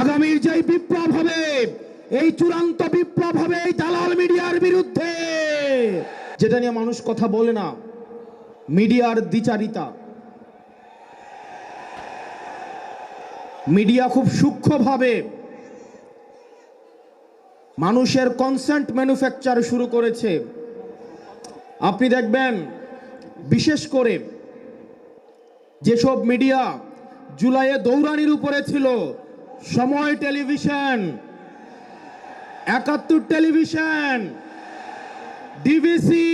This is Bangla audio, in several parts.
আগামীর যে বিপ্লব হবে, এই চূড়ান্ত বিপ্লব হবে এই দালাল মিডিয়ার বিরুদ্ধে। যেটা নিয়ে মানুষ কথা বলে না, মিডিয়ার দ্বিচারিতা। মিডিয়া খুব সূক্ষ্মভাবে মানুষের কনসেন্ট ম্যানুফ্যাকচার শুরু করেছে। আপনি দেখবেন, বিশেষ করে যেসব মিডিয়া জুলাইয়ে দৌড়ানির উপরে ছিল সময় টেলিভিশন, একাত্তর টেলিভিশন, ডিবিসি,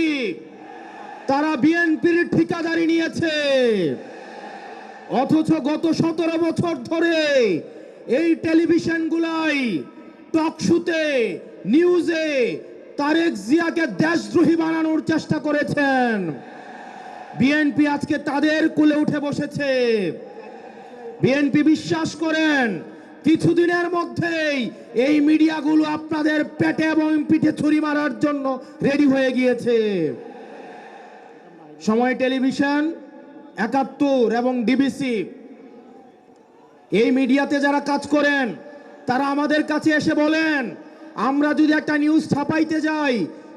তারা বিএনপির ঠিকাদারি নিয়েছে। অথচ গত সতেরো বছর ধরে এই টেলিভিশনগুলাই টকশুতে, নিউজে তারেক জিয়াকে দেশদ্রোহী বানানোর চেষ্টা করেছেন। বিএনপি আজকে তাদের কুলে উঠে বসেছে। বিএনপি বিশ্বাস করেন কিছুদিনের মধ্যেই এই মিডিয়াগুলো আপনাদের পেটে এবং পিঠে ছুরি মারার জন্য রেডি হয়ে গিয়েছে। সময় টেলিভিশন, একাত্তর এবং ডিবিসি। এই মিডিয়াতে যারা কাজ করেন, তারা আমাদের কাছে এসে বলেন, আমরা যদি একটা নিউজ ছাপাইতে যাই,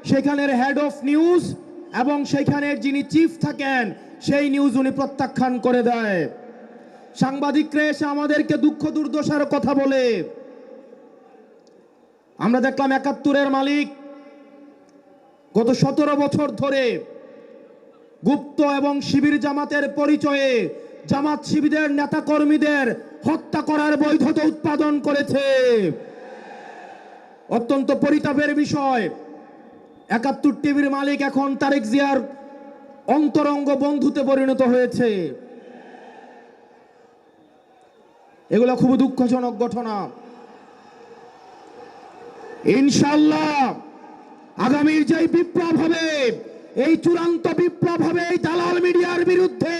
সেখানের হেড অফ নিউজ এবং সেখানের যিনি চিফ থাকেন, সেই নিউজ উনি প্রত্যাখ্যান করে দেয়। সাংবাদিকরা এসে আমাদেরকে দুঃখ দুর্দশার কথা বলে। আমরা দেখলাম একাত্তরের মালিক গত সতেরো বছর ধরে গুপ্ত এবং শিবির জামাতের পরিচয়ে জামাত শিবিরের নেতা কর্মীদের হত্যা করার বৈধতা উৎপাদন করেছে। অত্যন্ত পরিতাপের বিষয়, একাত্তর টিভির মালিক এখন তারেক জিয়ার অন্তরঙ্গ বন্ধুতে পরিণত হয়েছে। এগুলো খুব দুঃখজনক ঘটনা। ইনশাল্লাহ আগামীর যে বিপ্লব হবে, এই চূড়ান্ত বিপ্লব হবে এই দালাল মিডিয়ার বিরুদ্ধে।